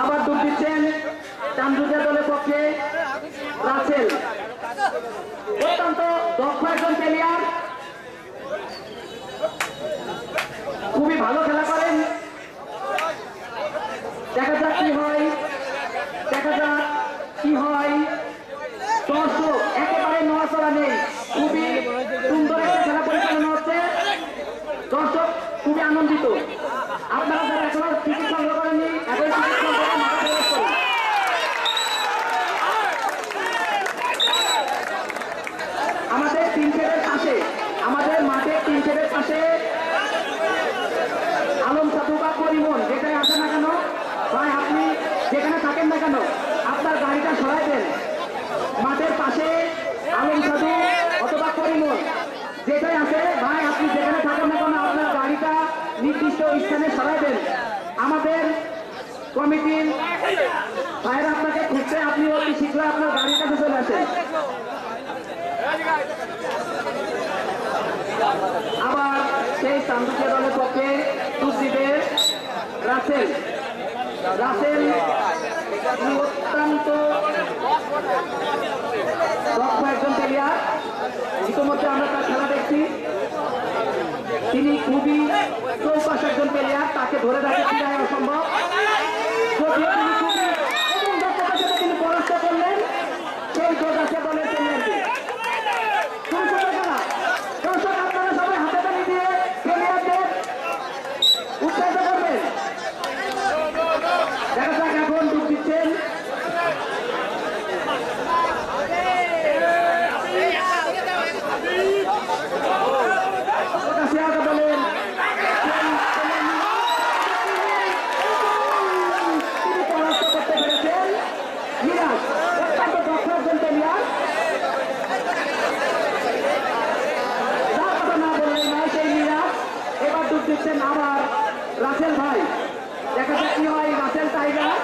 আবার ডুব দিচ্ছেন চান্দুজা দলের পক্ষে রাসেল। অত্যন্ত দক্ষ একজন প্লেয়ার খুবই ভালো খেলা করেন। দেখা যাক কি হয়। দেখা যাক কি হয় দর্শক একেবারে নড়াচড়া নেই খুবই সুন্দর একটা খেলা পরিচালনা হচ্ছে দর্শক খুবই আনন্দিত আপনারা যারা এখনও টিকিট সংগ্রহ করেননি এখন টিকিট সংগ্রহ করে মাঠে প্রবেশ করুন আমাদের তিন শেডের পাশে আমাদের মাঠের তিন শেডের পাশে আলম সাধু বা পরিমন যেখানে আসেন না কেন ভাই আপনি যেখানে থাকেন না কেন আপনার গাড়িটা সরাই দেন মাঠের পাশে আলম সাধু অথবা পরিমল যেটাই আছে ভাই আপনি যেখানে থাকেন না কেন আপনার গাড়িটা নির্দিষ্ট স্থানে সরাই দেন আমাদের কমিটির ভাইরা আপনাকে খুঁজতে আপনি অতি শীঘ্র আপনার গাড়ির কাছে চলে আসেন আবার সেই চান্দুকিয়া দলের পক্ষে তুর্দিবে রাসেল। রাসেল অত্যন্ত দক্ষ একজন প্লেয়ার ইতিমধ্যে আমরা তার খেলা দেখছি। তিনি খুবই চৌপাশ একজন প্লেয়ার তাকে ধরে রাখা ক্রীড়ায় অসম্ভব যদিও তিনি খুবই এবং দক্ষতার সাথে তিনি পরাস্ত করলেন সেই যোগাসা দলের প্লেয়ারকে খুব সুন্দর খেলা দর্শক আপনারা সবাই হাতে তালি দিয়ে প্লেয়ারদের উৎসাহিত করবেন দেখা যাক এখন ডুব দিচ্ছেন কাশিয়াগা দলের তিনি পরাস্ত করতে পেরেছেন মিরাজ অত্যন্ত দক্ষ একজন প্লেয়ার যার কথা না বললেই নয় সেই মিরাজ এবার ডুব দিচ্ছেন আবার রাসেল ভাই, দেখা যাক কি হয় রাসেল টাইগার।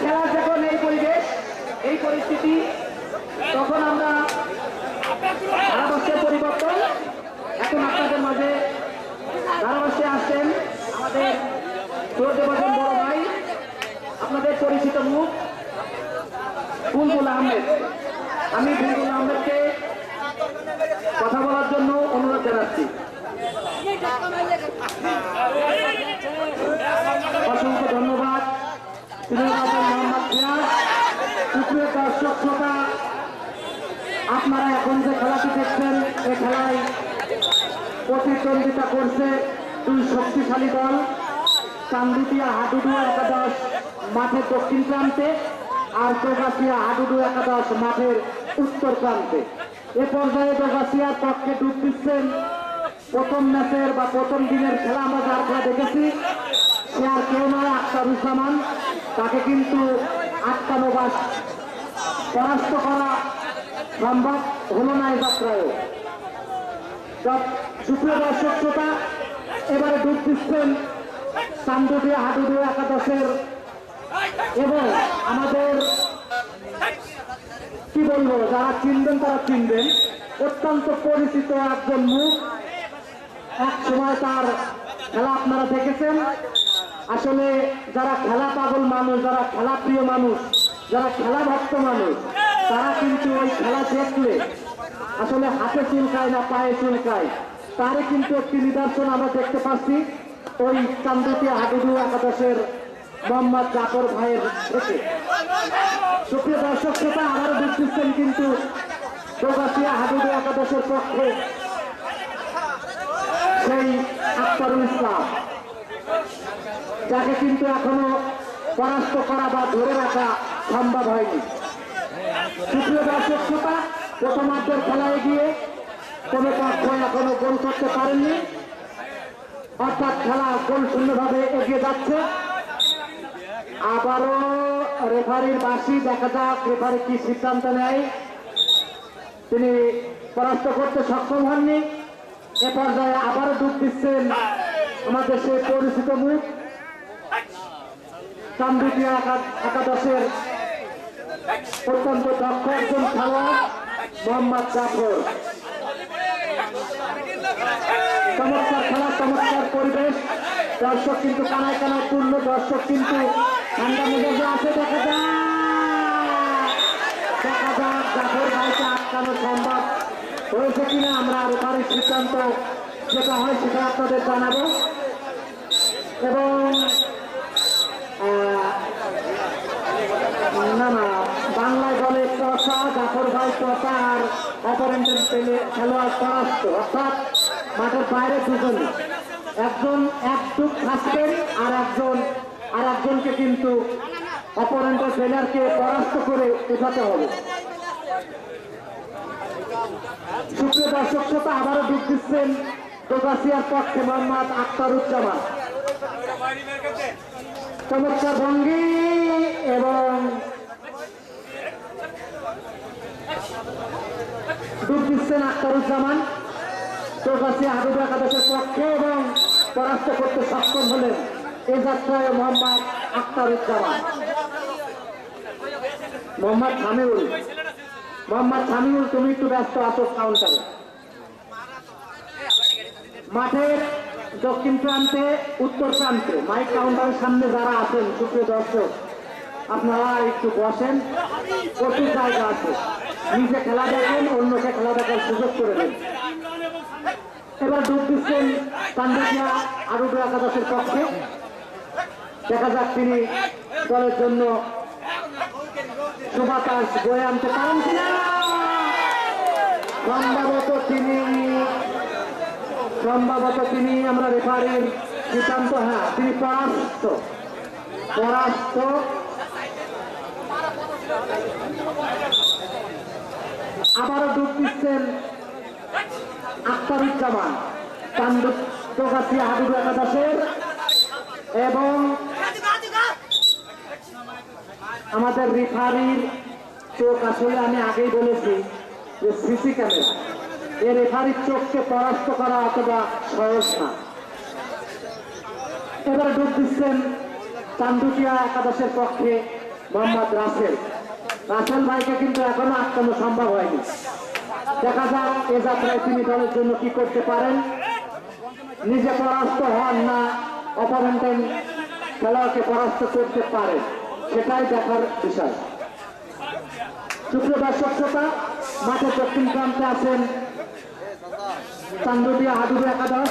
খেলার যখন এই পরিবেশ, এই পরিস্থিতি, তখন আমরা ধারাভাষ্যের পরিবর্তন। এখন আপনাদের মাঝে ধারাভাষ্যে আসছেন আমাদের সুরদেবাজন বড় ভাই, আপনাদের পরিচিত মুখ, বুলবুল আহমেদ। আমি বুলবুল আহমেদকে কথা বলার জন্য অনুরোধ জানাচ্ছি। অসংখ্য ধন্যবাদ। দর্শক শ্রোতা, আপনারা এখন যে খেলাটি দেখছেন এই খেলায় প্রতিদ্বন্দ্বিতা করছে দুই শক্তিশালী দল। চান্দিতিয়া হাডুডু একাদশ মাঠের দক্ষিণ প্রান্তে আর চৌগাছিয়া হাডুডু একাদশ মাঠের উত্তর প্রান্তে। এ পর্যায়ে চৌগাছিয়ার পক্ষে ডুব দিচ্ছেন প্রথম ম্যাচের বা প্রথম দিনের খেলা আমরা যার খেলা দেখেছি, সে আর কেউ নয় আখতারুজ্জামান তাকে কিন্তু আটকানো বা পরাস্ত করা সম্ভব হলো না এই যাত্রায় সুপ্রিয় দর্শক শ্রোতা, এবারে ডুব দিচ্ছেন চান্দুটিয়া হাডুডিয়া একাদশের এবং আমাদের কি বলব, যারা চিনবেন তারা চিনবেন। অত্যন্ত পরিচিত একজন মুখ। সময় তার খেলা আপনারা দেখেছেন। আসলে যারা খেলা পাগল মানুষ, যারা খেলা প্রিয় মানুষ, যারা খেলা ভক্ত মানুষ, তারা কিন্তু ওই খেলা দেখলে আসলে হাতে চুলকায় না, পায়ে চুলকায় তারই কিন্তু একটি নিদর্শন আমরা দেখতে পাচ্ছি ওই চান্দুটিয়া হাডুডু একাদশের মোহাম্মদ জাফর ভাইয়ের থেকে সুপ্রিয় দর্শক শ্রোতা আবারও দেখতেছেন কিন্তু চৌগাছিয়া হাডুডু একাদশের পক্ষে সেই ইসলাম। যাকে কিন্তু এখনও পরাস্ত করা বা ধরে রাখা সম্ভব হয়নি। তৃতীয় দর্শক শ্রোতা, প্রথমার্ধের খেলায় গিয়ে কোন পক্ষ এখনও গোল করতে পারেননি। অর্থাৎ খেলা গোল শূন্যভাবে এগিয়ে যাচ্ছে। আবারও রেফারির বাসি দেখা যাক রেফারি কি সিদ্ধান্ত নেয়। তিনি পরাস্ত করতে সক্ষম হননি। এ পর্যায়ে আবারও ডুব দিচ্ছেন আমাদের সে পরিচিত মুখ। একাদশের অত্যন্ত দক্ষ একজন খেলোয়াড় জাফর। চমৎকার খেলা, চমৎকার পরিবেশ। দর্শক কিন্তু কানায় কানায় পূর্ণ দর্শক কিন্তু ঠান্ডা মেজাজে আছে, দেখা যাক। দেখা যাক, জাফর ভাইকে আটকানো সম্ভব হয়েছে কিনা, আমরা রেফারির সিদ্ধান্ত যেটা হয় সেটা আপনাদের জানাব। এবং না না বলে টসা, জাফর ভাই টসা আর অপারেন্টের পেলে খেলোয়াড় পরাস্ত। অর্থাৎ মাঠের বাইরে দুজন। একজন এক টুক থাকবেন আর একজন, আর একজনকে কিন্তু অপারেন্টের প্লেয়ারকে পরাস্ত করে উঠাতে হবে। সুপ্রিয় দর্শক, শ্রোতা আবারও ডুব দিচ্ছেন দোকাশিয়ার পক্ষে মোহাম্মদ আখতারুজ্জামান চমৎকার ভঙ্গি এবং ডুব দিচ্ছেন আখতারুজ্জামান চৌকাশি হাবিব একাদশের পক্ষে এবং পরাস্ত করতে সক্ষম হলেন এ যাত্রায় মোহাম্মদ আখতারুজ্জামান মোহাম্মদ সামিউল মোহাম্মদ সামিউল তুমি একটু ব্যস্ত আছো কাউন্টারে মাঠের দক্ষিণ প্রান্তে, উত্তর প্রান্তে মাইক কাউন্টারের সামনে যারা আছেন, সুপ্রিয় দর্শক, আপনারা একটু বসেন। প্রচুর জায়গা আছে। নিজে খেলা দেখেন, অন্যকে খেলা দেখার সুযোগ করে দেন। এবার ডুব দিচ্ছেন পান্ডাকিয়া আরুড একাদশের পক্ষে। দেখা যাক তিনি দলের জন্য শুভাকাশ বয়ে আনতে পারেন কিনা। সম্ভবত তিনি সম্ভবত তিনি আমরা রেফারির সিদ্ধান্ত হ্যাঁ তিনি পরাস্ত পরাস্ত আবারও ডুব দিচ্ছেন আখতারুজ্জামান চান্দু প্রকাশী হাবিব একাদশের এবং আমাদের রেফারির চোখ আসলে আমি আগেই বলেছি যে সিসি ক্যামেরা। রেফারির চোখকে পরাস্ত করা অথবা সহজ না। এবারে ডুব দিচ্ছেন চান্দুকিয়া একাদশের পক্ষে মোহাম্মদ রাসেল। রাসেল ভাইকে কিন্তু এখনও আটকানো সম্ভব হয়নি। দেখা যাক এ যাত্রায় তিনি দলের জন্য কি করতে পারেন। নিজে পরাস্ত হন না অপারেন্টেন খেলোয়াড়কে পরাস্ত করতে পারে, সেটাই দেখার বিষয়। সুপ্রিয় দর্শক, শ্রোতা মাঠের দক্ষিণ প্রান্তে আছেন চান্দুদিয়া হাডুডু একাদশ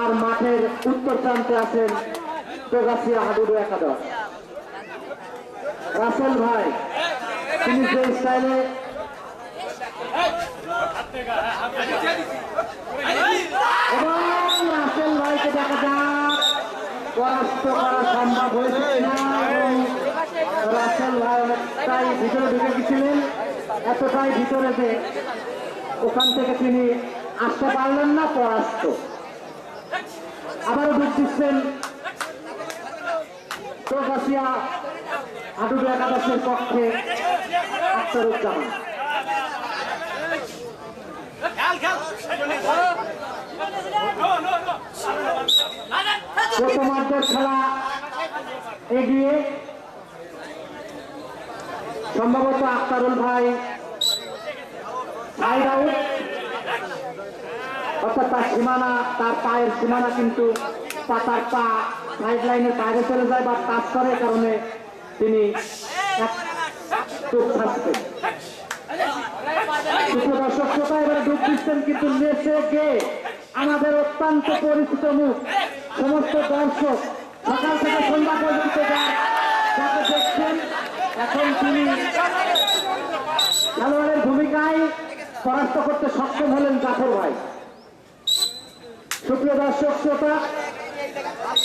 আর মাঠের উত্তর প্রান্তে আছেন প্রগাছিয়া হাডুডু একাদশ। রাসেল ভাই, তিনি যে স্টাইলে এবং রাসেল ভাইকে দেখা যাক, পরাস্ত করা সম্ভব হয়েছে রাসেল ভাই অনেকটাই ভিতরে ঢুকে গেছিলেন, এতটাই ভিতরে যে ওখান থেকে তিনি আসতে পারলেন না, পরাস্ত। আবারও ডুব দিচ্ছেন প্রকাশিয়া হাডুডু একাদশের পক্ষে আখতারুজ্জামান প্রথমার্ধের খেলা এগিয়ে সম্ভবত আক্তারুল ভাই সাইড আউট অর্থাৎ তার সীমানা, তার পায়ের সীমানা কিন্তু তার পা সাইড লাইনের বাইরে চলে যায় বা টাচ করে কারণে তিনি থাকতেন দর্শক শ্রোতা, এবারে ডুব দিচ্ছেন কিন্তু নেচে গে আমাদের অত্যন্ত পরিচিত মুখ, সমস্ত দর্শক, সকাল থেকে সন্ধ্যা পর্যন্ত যাকে দেখছেন, এখন তিনি খেলোয়াড়ের ভূমিকায় পরাস্ত করতে সক্ষম হলেন জাফর ভাই। সুপ্রিয় দর্শক, শ্রোতা,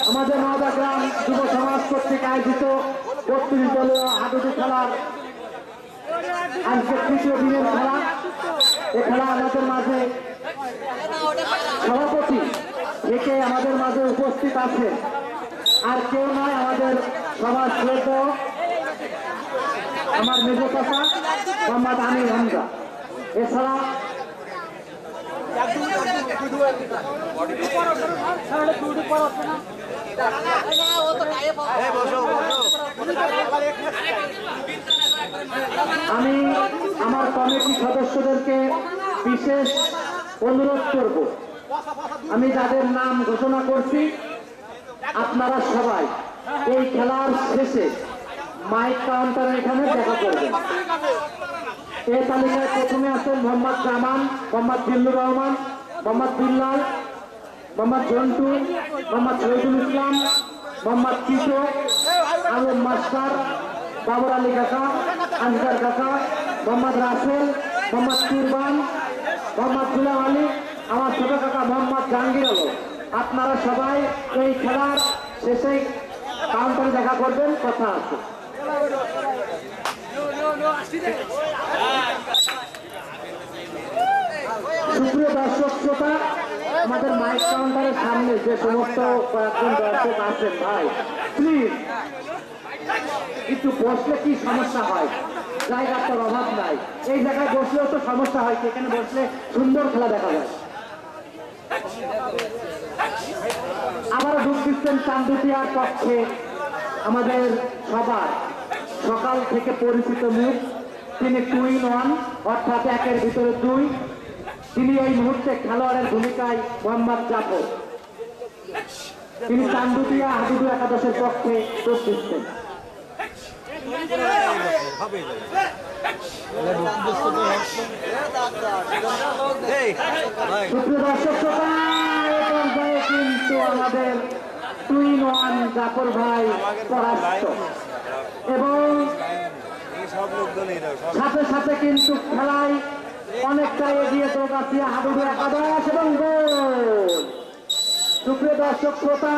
আমাদের নওদা গ্রাম যুব সমাজ কর্তৃক আয়োজিত বত্রিশ দলীয় হাডুডু খেলার আজকে তৃতীয় দিনের খেলা। এ খেলা আমাদের মাঝে সভাপতি একে আমাদের মাঝে উপস্থিত আছে। আর কেউ নয় আমাদের সবার শ্রেত আমার মেজ কথা মোহাম্মদ আমির হামজা। এছাড়া আমি আমার কমিটি সদস্যদেরকে বিশেষ অনুরোধ করব। আমি যাদের নাম ঘোষণা করছি, আপনারা সবাই এই খেলার শেষে মাইক কাউন্টার এখানে দেখা করবেন। এই তালিকায় প্রথমে আছেন মোহাম্মদ জামান, মোহাম্মদ জিল্লুর রহমান মোহাম্মদ বিল্লাল, মোহাম্মদ জন্টু মোহাম্মদ শহীদুল ইসলাম, মোহাম্মদ কিশো আলম মাস্টার বাবর আলী কাকা, আনসার কাকা, মোহাম্মদ রাসেল, মোহাম্মদ কুরবান, মোহাম্মদ গুলাম আলী, আমার ছোট কাকা মোহাম্মদ জাহাঙ্গীর আলম। আপনারা সবাই এই খেলার শেষে কাউন্টারে দেখা করবেন, কথা আছে। সুপ্রিয় দর্শক শ্রোতা আমাদের মাইক কাউন্টারের সামনে যে সমস্ত কয়েকজন দর্শক আছেন ভাই প্লিজ একটু বসলে কি সমস্যা হয়? জায়গার তো অভাব নাই। এই জায়গায় বসলেও তো সমস্যা হয়, সেখানে বসলে সুন্দর খেলা দেখা যায়। আবারও ঢুক দিচ্ছেন চান্দুটিয়ার পক্ষে আমাদের সবার। সকাল থেকে পরিচিত মুখ, তিনি টুইন ওয়ান অর্থাৎ একের ভিতরে দুই। তিনি এই মুহূর্তে খেলোয়াড়ের ভূমিকায় মোহাম্মদ জাফর। তিনি চান্দুটিয়া হাবিবু একাদশের পক্ষে যোগ আমাদের ওয়ান ভাই এবং সাথে সাথে কিন্তু খেলায় অনেকটা এগিয়ে দৌড়াচ্ছি হাডুডু একাদশ এবং গোল। সুপ্রিয় দর্শক শ্রোতা